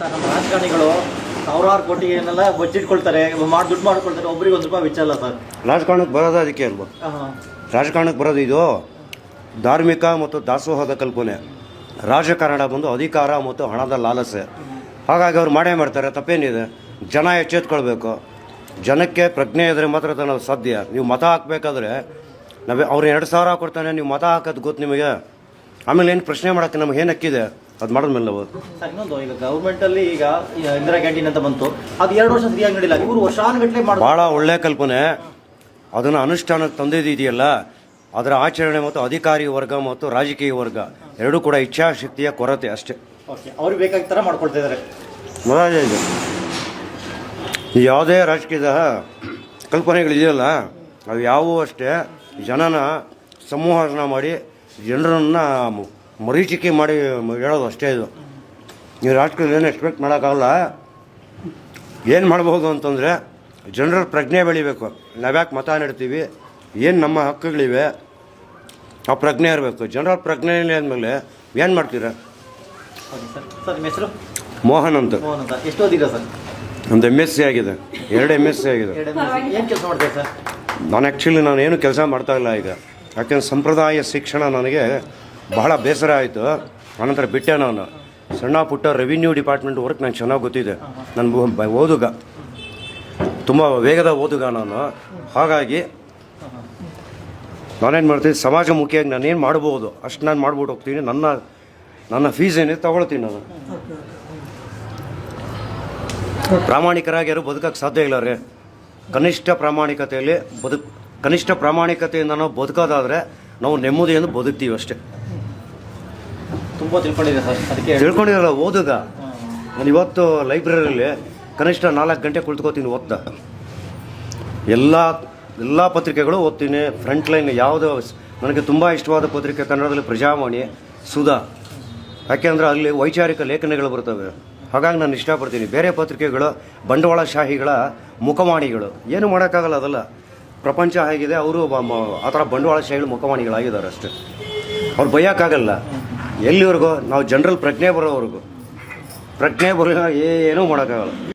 ನಮ್ಮ ರಾಜಕಾರಣಿಗಳು ಸಾವಿರಾರು ಕೋಟಿಗೆನೆಲ್ಲ ಬಚ್ಚಿಟ್ಕೊಳ್ತಾರೆ ಮಾಡಿ ದುಡ್ಡು ಮಾಡ್ಕೊಳ್ತಾರೆ ಒಬ್ರಿಗೆ ಒಂದು ರೂಪಾಯಿ ವಿಚಾರ ಸರ್. ರಾಜಕಾರಣಕ್ಕೆ ಬರೋದು ಅದಕ್ಕೆ ಅಲ್ವಾ? ರಾಜಕಾರಣಕ್ಕೆ ಬರೋದು ಇದು? ಧಾರ್ಮಿಕ ಮತ್ತು ದಾಸೋಹದ ಕಲ್ಪನೆ. ರಾಜಕಾರಣ ಬಂದು ಅಧಿಕಾರ ಮತ್ತು ಹಣದ ಲಾಲಸೆ. ಹಾಗಾಗಿ ಅವ್ರು ಮಾಡೇ ಮಾಡ್ತಾರೆ ತಪ್ಪೇನಿದೆ? ಜನ ಎಚ್ಚೆತ್ಕೊಳ್ಬೇಕು. ಜನಕ್ಕೆ ಪ್ರಜ್ಞೆ ಇದ್ರೆ ಮಾತ್ರ ಅದು ಸಾಧ್ಯ. ನೀವು ಮತ ಹಾಕಬೇಕಾದ್ರೆ ನಾವು ಅವ್ರು ಎರಡು ಸಾವಿರ ಕೊಡ್ತಾನೆ ನೀವು ಮತ ಹಾಕೋದು ಗೊತ್ತು ನಿಮಗೆ? ಆಮೇಲೆ ಏನು ಪ್ರಶ್ನೆ ಮಾಡೋಕ್ಕೆ ನಮ್ಗೆ ಏನು ಹಕ್ಕಿದೆ? ಅದು ಮಾಡಿದ್ಮೇಲೆ ನಾವು ಸರ್ ಇನ್ನೊಂದು ಈಗ ಗೌರ್ಮೆಂಟ್ ಅಲ್ಲಿ ಈಗ ಇಂದಿರಾ ಕ್ಯಾಂಟೀನ್ ಅಂತ ಬಂತು. ಅದು ಎರಡು ವರ್ಷ ಸರಿಯಾಗಿ ನಡಿಲ್ಲ ಇವರು ವರ್ಷಾನುಗಟ್ಟಲೆ ಮಾಡಿ ಭಾಳ ಒಳ್ಳೆಯ ಕಲ್ಪನೆ. ಅದನ್ನು ಅನುಷ್ಠಾನಕ್ಕೆ ತಂದಿದೆಯಲ್ಲ ಅದರ ಆಚರಣೆ ಮತ್ತು ಅಧಿಕಾರಿ ವರ್ಗ ಮತ್ತು ರಾಜಕೀಯ ವರ್ಗ. ಎರಡೂ ಕೂಡ ಇಚ್ಛಾಶಕ್ತಿಯ ಕೊರತೆ ಅಷ್ಟೇ. ಓಕೆ ಅವ್ರಿಗೆ ಬೇಕಾಗಿ ಥರ ಮಾಡ್ಕೊಳ್ತಾ ಇದ್ದಾರೆ ಇದು ಯಾವುದೇ ರಾಜಕೀಯದ ಕಲ್ಪನೆಗಳಿದೆಯಲ್ಲ ಅವು ಯಾವುವು ಅಷ್ಟೇ. ಜನನ ಸಂವಹನ ಮಾಡಿ ಜನರನ್ನು ಮರೀಚಿಕೆ ಮಾಡಿ ಹೇಳೋದು ಅಷ್ಟೇ ಇದು. ನೀವು ರಾಜಕೀಯದಲ್ಲಿ ಏನು ಎಕ್ಸ್ಪೆಕ್ಟ್ ಮಾಡೋಕ್ಕಾಗಲ್ಲ. ಏನು ಮಾಡ್ಬೋದು ಅಂತಂದರೆ ಜನರ ಪ್ರಜ್ಞೆ ಬೆಳಿಬೇಕು. ನಾವ್ಯಾಕೆ ಮತ ನೀಡ್ತೀವಿ ಏನು ನಮ್ಮ ಹಕ್ಕುಗಳಿವೆ ಆ ಪ್ರಜ್ಞೆ ಇರಬೇಕು. ಜನರ ಪ್ರಜ್ಞೆ ಅಂದಮೇಲೆ ಏನು ಮಾಡ್ತೀರಾ? ಮೋಹನ್ ಅಂತ. ಒಂದು ಎಂ ಎಸ್ ಸಿ ಆಗಿದೆ. ಎರಡು ಎಂ ಎಸ್ ಸಿ ಆಗಿದೆ. ನಾನು ಆ್ಯಕ್ಚುಲಿ ನಾನು ಏನು ಕೆಲಸ ಮಾಡ್ತಾ ಇಲ್ಲ ಈಗ. ಯಾಕೆಂದ್ರೆ ಸಂಪ್ರದಾಯ ಶಿಕ್ಷಣ ನನಗೆ ಬಹಳ ಬೇಸರ ಆಯಿತು. ಆನಂತರ ಬಿಟ್ಟೆ ನಾನು. ಸಣ್ಣ ಪುಟ್ಟ ರೆವಿನ್ಯೂ ಡಿಪಾರ್ಟ್ಮೆಂಟ್ ವರ್ಕ್ ನಂಗೆ ಚೆನ್ನಾಗಿ ಗೊತ್ತಿದೆ. ನನ್ನ ಓದುಗ. ತುಂಬ ವೇಗದ ಓದುಗ ನಾನು. ಹಾಗಾಗಿ ನಾನೇನು ಮಾಡ್ತೀನಿ ಸಮಾಜಮುಖಿಯಾಗಿ ನಾನೇನು ಮಾಡ್ಬೋದು, ಅಷ್ಟು ನಾನು ಮಾಡ್ಬಿಟ್ಟು ಹೋಗ್ತೀನಿ. ನನ್ನ ನನ್ನ ಫೀಸ್ ಏನಿದೆ ತಗೊಳ್ತೀನಿ ನಾನು. ಪ್ರಾಮಾಣಿಕರಾಗಿ ಯಾರು ಬದುಕಕ್ಕೆ ಸಾಧ್ಯ ಇಲ್ಲ ರೀ. ಕನಿಷ್ಠ ಪ್ರಾಮಾಣಿಕತೆಯಲ್ಲಿ ಬದುಕ್ ಕನಿಷ್ಠ ಪ್ರಾಮಾಣಿಕತೆಯಿಂದ ನಾವು ಬದುಕೋದಾದರೆ ನಾವು ನೆಮ್ಮದಿಯಿಂದ ಬದುಕ್ತೀವಿ ಅಷ್ಟೇ. ತುಂಬ ತಿಳ್ಕೊಂಡಿದೆ ಅದಕ್ಕೆ ತಿಳ್ಕೊಂಡಿರಲ್ಲ, ಓದುಗ. ನಾನು ಇವತ್ತು ಲೈಬ್ರರಿಯಲ್ಲಿ ಕನಿಷ್ಠ ನಾಲ್ಕು ಗಂಟೆ ಕುಳಿತುಕೋತೀನಿ ಓದ್ತಾ. ಎಲ್ಲ ಎಲ್ಲ ಪತ್ರಿಕೆಗಳು ಓದ್ತೀನಿ. ಫ್ರಂಟ್ ಲೈನ್ ಯಾವುದು ನನಗೆ ತುಂಬ ಇಷ್ಟವಾದ ಪತ್ರಿಕೆ ಕನ್ನಡದಲ್ಲಿ ಪ್ರಜಾವಾಣಿ, ಸುಧಾ. ಯಾಕೆಂದ್ರೆ ಅಲ್ಲಿ ವೈಚಾರಿಕ ಲೇಖನಗಳು ಬರ್ತವೆ. ಹಾಗಾಗಿ ನಾನು ಇಷ್ಟಪಡ್ತೀನಿ. ಬೇರೆ ಪತ್ರಿಕೆಗಳು ಬಂಡವಾಳಶಾಹಿಗಳ ಮುಖವಾಣಿಗಳು. ಏನು ಮಾಡೋಕ್ಕಾಗಲ್ಲ ಅದಲ್ಲ. ಪ್ರಪಂಚ ಹೇಗಿದೆ, ಅವರು ಆ ಥರ ಬಂಡವಾಳಶಾಹಿಗಳು ಮುಖವಾಣಿಗಳಾಗಿದ್ದಾರೆ ಅಷ್ಟೇ. ಅವ್ರು ಬೈಯೋಕ್ಕಾಗಲ್ಲ. ಎಲ್ಲಿವರೆಗೂ? ನಾವು ಜನರಲ್ ಪ್ರಜ್ಞೆ ಬರೋವರೆಗೂ. ಪ್ರಜ್ಞೆ ಬರೋ ಏನೂ ಮಾಡೋಕ್ಕಾಗಲ್ಲ.